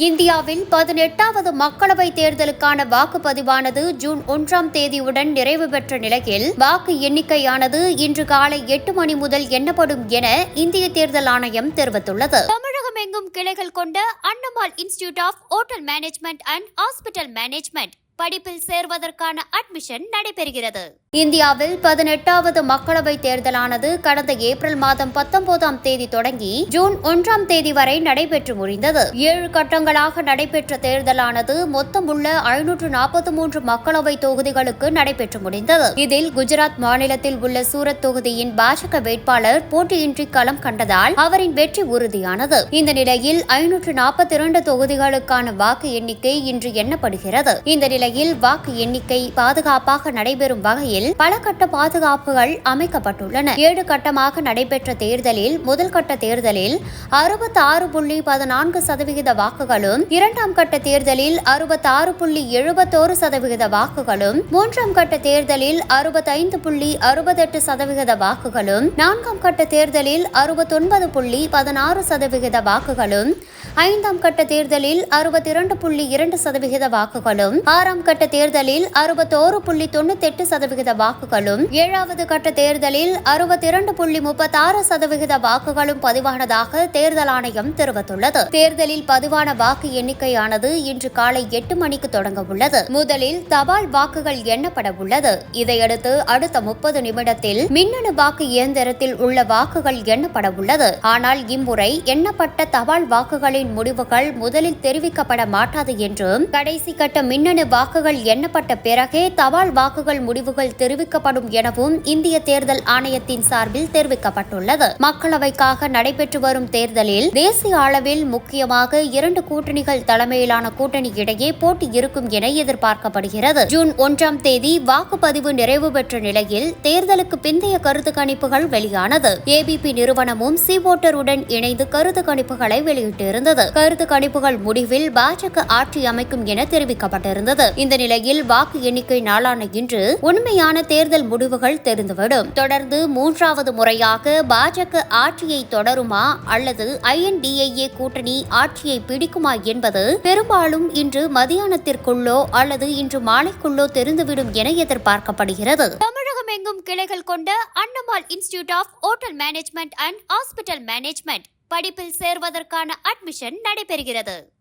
இந்தியாவின் பதினெட்டாவது மக்களவைத் தேர்தலுக்கான வாக்குப்பதிவானது ஜூன் ஒன்றாம் தேதியுடன் நிறைவு பெற்ற நிலையில் வாக்கு எண்ணிக்கையானது இன்று காலை எட்டு மணி முதல் எண்ணப்படும் என இந்திய தேர்தல் ஆணையம் தெரிவித்துள்ளது. தமிழகம் எங்கும் கிளைகள் கொண்ட Annamal institute of hotel management and hospital management படிப்பில் சேர்வதற்கான அட்மிஷன் நடைபெறுகிறது. இந்தியாவில் பதினெட்டாவது மக்களவைத் தேர்தலானது கடந்த ஏப்ரல் மாதம் பத்தொன்பதாம் தேதி தொடங்கி ஜூன் ஒன்றாம் தேதி வரை நடைபெற்று முடிந்தது ஏழு கட்டங்களாக நடைபெற்ற தேர்தலானது மொத்தம் உள்ள ஐநூற்று நாற்பத்தி மூன்று மக்களவை தொகுதிகளுக்கு நடைபெற்று முடிந்தது இதில் குஜராத் மாநிலத்தில் உள்ள சூரத் தொகுதியின் பாஜக வேட்பாளர் போட்டியின்றி களம் கண்டதால் அவரின் வெற்றி உறுதியானது. இந்த நிலையில் ஐநூற்று நாற்பத்தி இரண்டு தொகுதிகளுக்கான வாக்கு எண்ணிக்கை இன்று எண்ணப்படுகிறது. இந்த நிலையில் வாக்கு எண்ணிக்கை பாதுகாப்பாக நடைபெறும் வகையில் பல கட்ட பாதுகாப்புகள் அமைக்கப்பட்டுள்ளன. ஏழு கட்டமாக நடைபெற்ற தேர்தலில் முதல் கட்ட தேர்தலில் அறுபத்தி ஆறு புள்ளி பதினான்கு சதவிகித வாக்குகளும் இரண்டாம் கட்ட தேர்தலில் அறுபத்தி ஆறு புள்ளி எழுபத்தோரு சதவிகித வாக்குகளும் மூன்றாம் கட்ட தேர்தலில் அறுபத்தைந்து புள்ளி அறுபத்தெட்டு சதவிகித வாக்குகளும் நான்காம் கட்ட தேர்தலில் அறுபத்தொன்பது புள்ளி பதினாறு சதவிகித வாக்குகளும் ஐந்தாம் கட்ட தேர்தலில் அறுபத்தி இரண்டு புள்ளி இரண்டு சதவிகித வாக்குகளும் ஆறாம் கட்ட தேர்தலில் அறுபத்தோரு புள்ளி தொண்ணூத்தி எட்டு சதவிகித வாக்குகளும் ஏழாவது கட்ட தேர்தலில் அறுபத்தி இரண்டு புள்ளி முப்பத்தாறு சதவிகித வாக்குகளும் பதிவானதாக தேர்தல் ஆணையம் தெரிவித்துள்ளது. தேர்தலில் பதிவான வாக்கு எண்ணிக்கையானது இன்று காலை எட்டு மணிக்கு தொடங்க உள்ளது. முதலில் தபால் வாக்குகள் எண்ணப்பட உள்ளது. இதையடுத்து அடுத்த முப்பது நிமிடத்தில் மின்னணு வாக்கு இயந்திரத்தில் உள்ள வாக்குகள் எண்ணப்பட உள்ளது. ஆனால் இம்முறை எண்ணப்பட்ட தபால் வாக்குகளின் முடிவுகள் முதலில் தெரிவிக்கப்பட மாட்டாது என்றும் கடைசி கட்ட மின்னணு வாக்குகள் எண்ணப்பட்ட பிறகே தபால் வாக்குகள் முடிவுகள் தெரிவிக்கப்படும் எனவும் இந்திய தேர்தல் ஆணையத்தின் சார்பில் தெரிவிக்கப்பட்டுள்ளது. மக்களவைக்காக நடைபெற்று வரும் தேர்தலில் தேசிய அளவில் முக்கியமாக இரண்டு கூட்டணிகள் தலைமையிலான கூட்டணி இடையே போட்டி இருக்கும் என எதிர்பார்க்கப்படுகிறது. ஜூன் ஒன்றாம் தேதி வாக்குப்பதிவு நிறைவு பெற்ற நிலையில் தேர்தலுக்கு பிந்தைய கருத்து கணிப்புகள் வெளியானது. ஏபிபி நிறுவனமும் சி ஓட்டருடன் இணைந்து கருத்து கணிப்புகளை வெளியிட்டிருந்தது. கருத்து கணிப்புகள் முடிவில் பாஜக ஆட்சி அமைக்கும் என தெரிவிக்கப்பட்டிருந்தது. இந்த நிலையில் வாக்கு எண்ணிக்கை நாளான இன்று உண்மையான தேர்தல் முடிவுகள் தெரிந்துவிடும். தொடர்ந்து மூன்றாவது முறையாக பாஜக ஆட்சியை தொடருமா அல்லது ஐஎன்டிஏஏ கூட்டணி ஆட்சியை பிடிக்குமா என்பது பெரும்பாலும் இன்று மதியானத்திற்குள்ளோ அல்லது இன்று மாலைக்குள்ளோ தெரிந்துவிடும் என எதிர்பார்க்கப்படுகிறது. தமிழகம் எங்கும் கிளைகள் கொண்ட Annamal institute of hotel management and hospital management படிப்பில் சேர்வதற்கான அட்மிஷன் நடைபெறுகிறது.